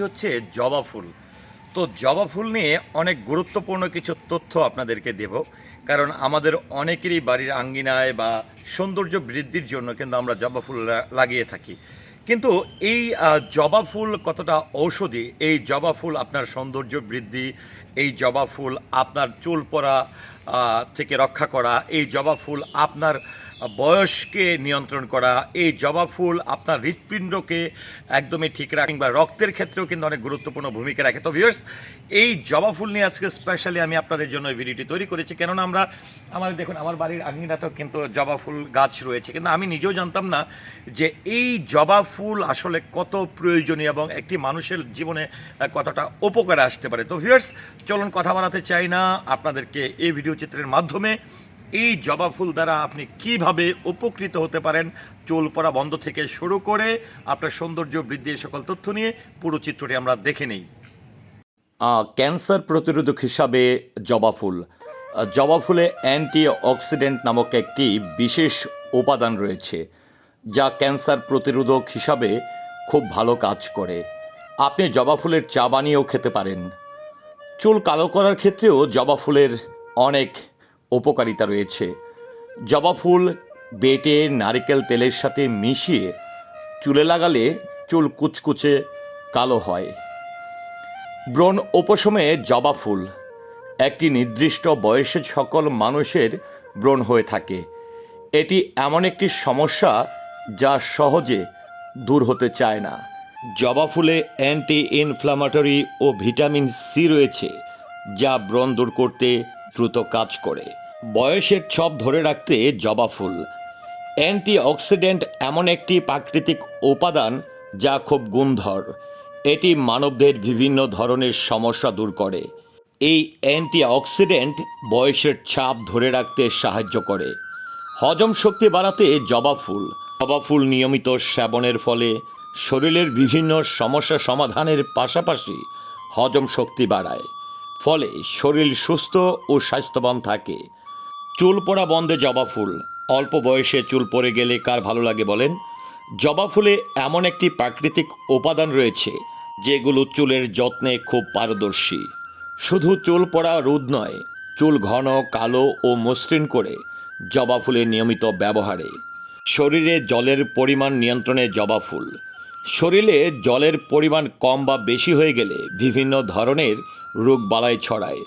হচ্ছে জবা ফুল। তো জবা ফুল নিয়ে অনেক গুরুত্বপূর্ণ কিছু তথ্য আপনাদেরকে দেব। কারণ আমাদের অনেকেরই বাড়ির আঙ্গিনায় বা সৌন্দর্য বৃদ্ধির জন্য কিন্তু আমরা জবা ফুল লাগিয়ে থাকি। কিন্তু এই জবা ফুল কতটা ঔষধি? এই জবা ফুল আপনার সৌন্দর্য বৃদ্ধি এই জবা ফুল আপনার চুল আহ, থেকে রক্ষা করা এই জবা ফুল আপনার বয়সকে নিয়ন্ত্রণ করা, এই জবা ফুল আপনার হৃৎপিণ্ডকে একদমই ঠিক রাখে, কিংবা রক্তের ক্ষেত্রেও কিন্তু অনেক গুরুত্বপূর্ণ ভূমিকা রাখে। তো ভিউয়ার্স এই জবা ফুল নিয়ে আজকে স্পেশালি আমি আপনাদের জন্য এই ভিডিওটি তৈরি করেছি, কেননা আমরা আমাদের দেখুন, আমার বাড়ির আঙিনাতেও কিন্তু জবা ফুল গাছ রয়েছে, কিন্তু আমি নিজেও জানতাম না যে এই জবা ফুল আসলে কত প্রয়োজনীয় এবং একটি মানুষের জীবনে কতটা উপকারে আসতে পারে। তো ভিউয়ার্স চলুন কথা বাড়াতে চাই না, আপনাদেরকে এই ভিডিও চিত্রের মাধ্যমে এই জবা ফুল দ্বারা আপনি কীভাবে উপকৃত হতে পারেন? চুল পড়া বন্ধ থেকে শুরু করে আপনার সৌন্দর্য বৃদ্ধি সকল তথ্য নিয়ে পুরো চিত্রটি আমরা দেখে নেই। ক্যান্সার প্রতিরোধক হিসাবে জবা ফুল। জবা ফুলে অ্যান্টি অক্সিডেন্ট নামক একটি বিশেষ উপাদান রয়েছে, যা ক্যান্সার প্রতিরোধক হিসাবে খুব ভালো কাজ করে। আপনি জবা ফুলের চা বানিয়েও খেতে পারেন। চুল কালো করার ক্ষেত্রেও জবা ফুলের অনেক উপকারিতা রয়েছে। জবা ফুল, বেটে, নারিকেল তেলের সাথে মিশিয়ে চুলে লাগালে চুল কুচকুচে কালো হয়। ব্রণ উপশমে জবা ফুল, একটি নির্দিষ্ট বয়সের সকল মানুষের ব্রণ হয়ে থাকে। এটি এমন একটি সমস্যা যা সহজে দূর হতে চায় না। জবা ফুলে অ্যান্টি ইনফ্লামেটরি ও ভিটামিন সি রয়েছে, যা ব্রণ দূর করতে দ্রুত কাজ করে। বয়সের ছব ধরে রাখতে জবা ফুল। অ্যান্টি অক্সিডেন্ট এমন একটি প্রাকৃতিক উপাদান যা খুব গুণধর। এটি মানবদের বিভিন্ন ধরনের সমস্যা দূর করে। এই অ্যান্টি অক্সিডেন্ট বয়সের ছাপ ধরে রাখতে সাহায্য করে। হজম শক্তি বাড়াতে জবা ফুল। জবা ফুল নিয়মিত সেবনের ফলে শরীরের বিভিন্ন সমস্যা সমাধানের পাশাপাশি হজম শক্তি বাড়ায়। ফলে শরীর সুস্থ ও স্বাস্থ্যবান থাকে। চুল পড়া বন্ধে জবা ফুল। অল্প বয়সে চুল পড়ে গেলে কার ভালো লাগে বলেন? জবা ফুলে এমন একটি প্রাকৃতিক উপাদান রয়েছে, যেগুলো চুলের যত্নে খুব পারদর্শী। শুধু চুল পড়া রোদ নয়, চুল ঘন, কালো ও মসৃণ করে জবা ফুলের নিয়মিত ব্যবহারে। শরীরে জলের পরিমাণ নিয়ন্ত্রণে জবা ফুল। শরীরে জলের পরিমাণ কম বা বেশি হয়ে গেলে বিভিন্ন ধরনের রোগ বালাই ছড়ায়।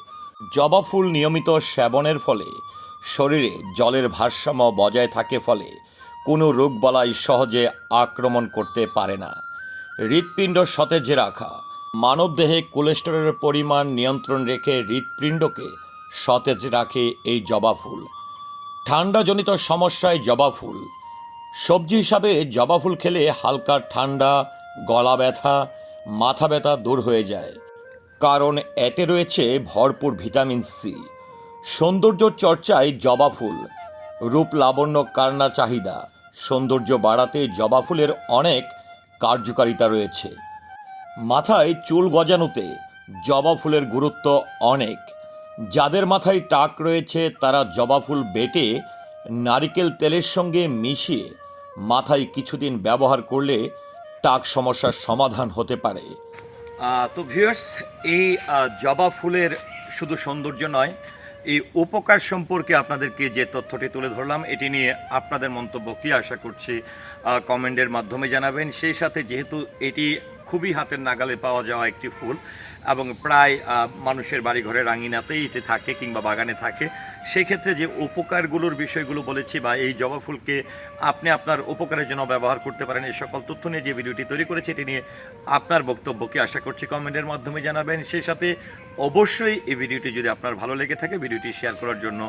জবা ফুল নিয়মিত সেবনের ফলে শরীরে জলের ভারসাম্য বজায় থাকে ফলে কোনো রোগবালাই সহজে আক্রমণ করতে পারে না। হৃৎপিণ্ড সতেজ রাখা, মানবদেহে কোলেস্টেরলের পরিমাণ নিয়ন্ত্রণ রেখে হৃৎপিণ্ডকে সতেজ রাখে এই জবা ফুল। ঠান্ডাজনিত সমস্যায় জবা ফুল। সবজি হিসাবে জবা ফুল খেলে হালকা ঠান্ডা, গলা ব্যথা, মাথা ব্যথা দূর হয়ে যায়। কারণ এতে রয়েছে ভরপুর ভিটামিন সি। সৌন্দর্য চর্চায় জবা ফুল। রূপ লাবণ্য কারণা চাহিদা। সৌন্দর্য বাড়াতে জবা ফুলের অনেক কার্যকারিতা রয়েছে। মাথায় চুল গজানোতে জবা ফুলের গুরুত্ব অনেক। যাদের মাথায় টাক রয়েছে, তারা জবা ফুল বেটে নারিকেল তেলের সঙ্গে মিশিয়ে মাথায় কিছুদিন ব্যবহার করলে টাক সমস্যার সমাধান হতে পারে। তো ভিউয়ার্স এই জবা ফুলের শুধু সৌন্দর্য নয় এই উপকার সম্পর্কে আপনাদেরকে যে তথ্যটি তুলে ধরলাম, এটি নিয়ে আপনাদের মন্তব্য কী আশা করছি কমেন্টের মাধ্যমে জানাবেন। সেই সাথে যেহেতু এটি খুবই হাতের নাগালে পাওয়া যাওয়া একটি ফুল এবং প্রায় মানুষের বাড়ি ঘরের আঙিনাতেই এটি থাকে কিংবা বাগানে থাকে। সেই ক্ষেত্রে যে উপকারগুলোর বিষয়গুলো বলেছি বা এই জবা ফুলকে আপনি আপনার উপকারের জন্য ব্যবহার করতে পারেন এই সকল তথ্য নিয়ে যে ভিডিওটি তৈরি করেছে, এটি নিয়ে আপনার বক্তব্যকে আশা করছি কমেন্টের মাধ্যমে জানাবেন। সেই সাথে অবশ্যই এই ভিডিওটি যদি আপনার ভালো লেগে থাকে, ভিডিওটি শেয়ার করার জন্য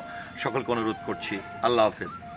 সকলকে অনুরোধ করছি। আল্লাহ হাফেজ।